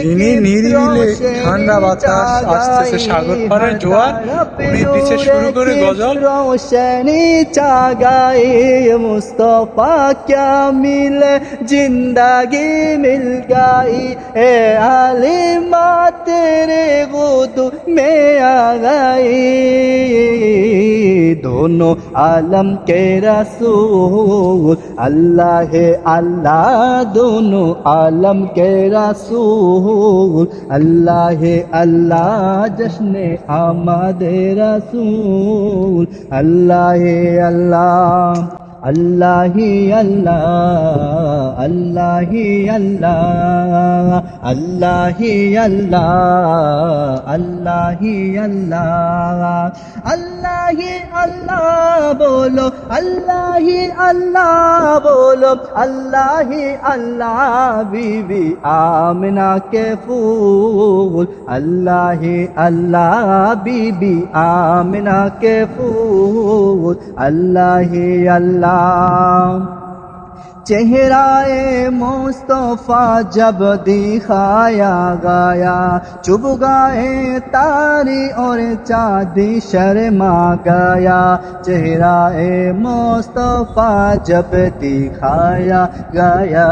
যিনি নিরিবিলে ঠান্ডা বাতাস আসতেছে সাগর পাড়ের জোয়ার, উনি দিচ্ছে শুরু করে গজল। রোশনি চাগাই মুস্তফা মিলে জিন্দাগি মিল গাই এ আলি মা তেরে গুদু মে আগাই। শোনো, আলম কে রসুল, আল্লাহ হে আল্লাহ দোনো, আলম কে রসুল, আল্লাহ হে আল্লাহ জশ্নে আমাদের রসুল, আল্লাহ আল্লাহ اللہ ہی اللہ اللہ ہی اللہ اللہ ہی اللہ اللہ ہی اللہ اللہ ہی اللہ بولو اللہ ہی اللہ بولو اللہ ہی اللہ بیوی آمنا کے پھول اللہ ہی اللہ بیوی آمنا کے پھول اللہ ہی اللہ چہرائے مصطفیٰ جب دکھایا گایا، چب گائے تاری اور چادی شرما گایا۔ چہرائے مصطفیٰ جب دکھایا گایا،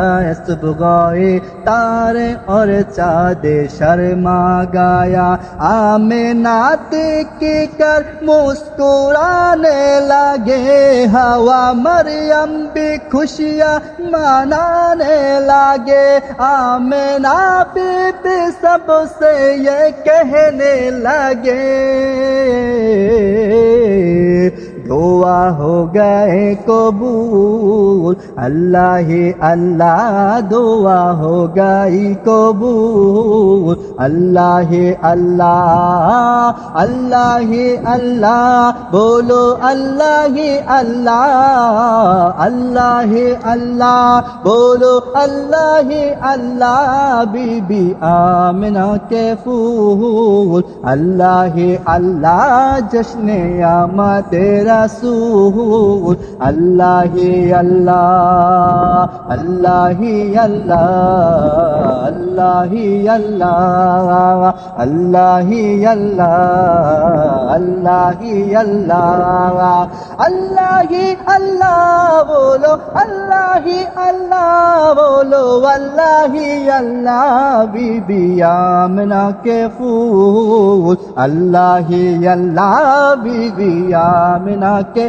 چب گائے تارے اور چاد شرما گیا آمینات کی کر مسکرانے لگے، ہوا مریم بھی خوشیاں منانے لگے۔ آمنا بی سب سے یہ کہنے لگے۔ دو ہو گئے قبول۔ اللہ ہی اللہ دعا ہو گئی قبول۔ اللہ ہی اللہ اللہ ہی اللہ، بولو اللہ ہی اللہ اللہ ہی اللہ، بولو اللہ ہی اللہ بی بی آمنہ کے پھول۔ اللہ ہی اللہ، جشن آمد رسول اللہ اللہ اللہ اللہ اللہ اللہ اللہ اللہ اللہ اللہ اللہ اللہ بولو اللہ اللہ بولو اللہ اللہ بی آمنا کے پھول اللہ اللہ بی آمنا کے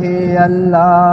ہے اللہ